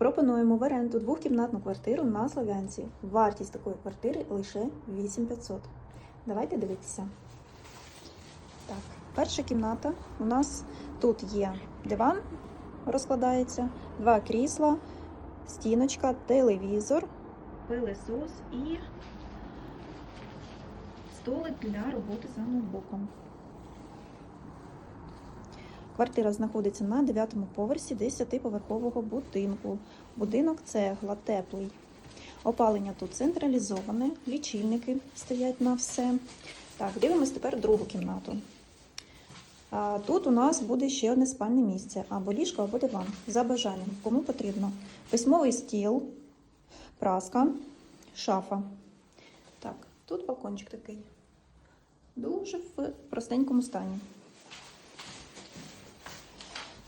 Пропонуємо в оренду двохкімнатну квартиру на Слов'янці. Вартість такої квартири лише 8500. Давайте дивитися. Так, перша кімната. У нас тут є диван, розкладається, два крісла, стіночка, телевізор, пилесос і столик для роботи за ноутбуком. Квартира знаходиться на 9 поверсі 10-поверхового будинку. Будинок цегла, теплий. Опалення тут централізоване, лічильники стоять на все. Так, дивимось тепер другу кімнату. Тут у нас буде ще одне спальне місце, або ліжко, або диван. За бажанням, кому потрібно. Письмовий стіл, праска, шафа. Так, тут балкончик такий. Дуже в простенькому стані.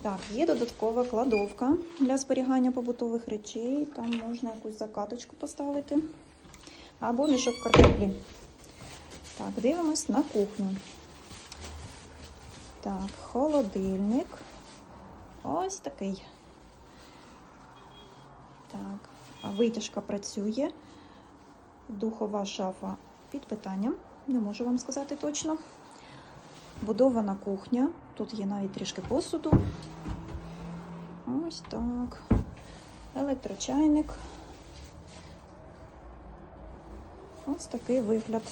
Так, є додаткова кладовка для зберігання побутових речей. Там можна якусь закаточку поставити. Або мішок картоплі. Так, дивимось на кухню. Так, холодильник. Ось такий. Так, витяжка працює. Духова шафа під питанням. Не можу вам сказати точно. Будована кухня. Тут є навіть трішки посуду. Ось так. Електрочайник. Ось такий вигляд.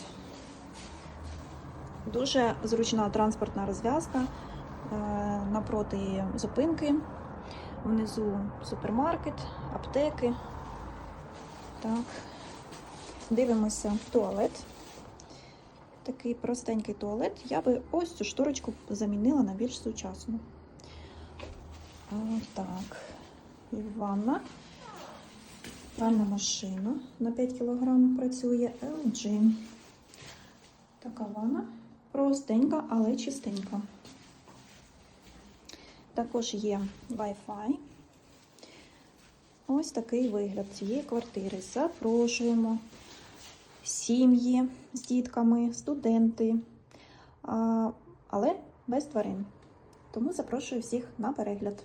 Дуже зручна транспортна розв'язка. Е, Напроти зупинки. Внизу супермаркет, аптеки. Так. Дивимося туалет. Такий простенький туалет. Я би ось цю шторочку замінила на більш сучасну. Ось так. Ванна. Пральна машина на 5 кг працює LG. Така ванна. Простенька, але чистенька. Також є Wi-Fi. Ось такий вигляд цієї квартири. Запрошуємо сім'ї з дітками, студенти, але без тварин. Тому запрошую всіх на перегляд.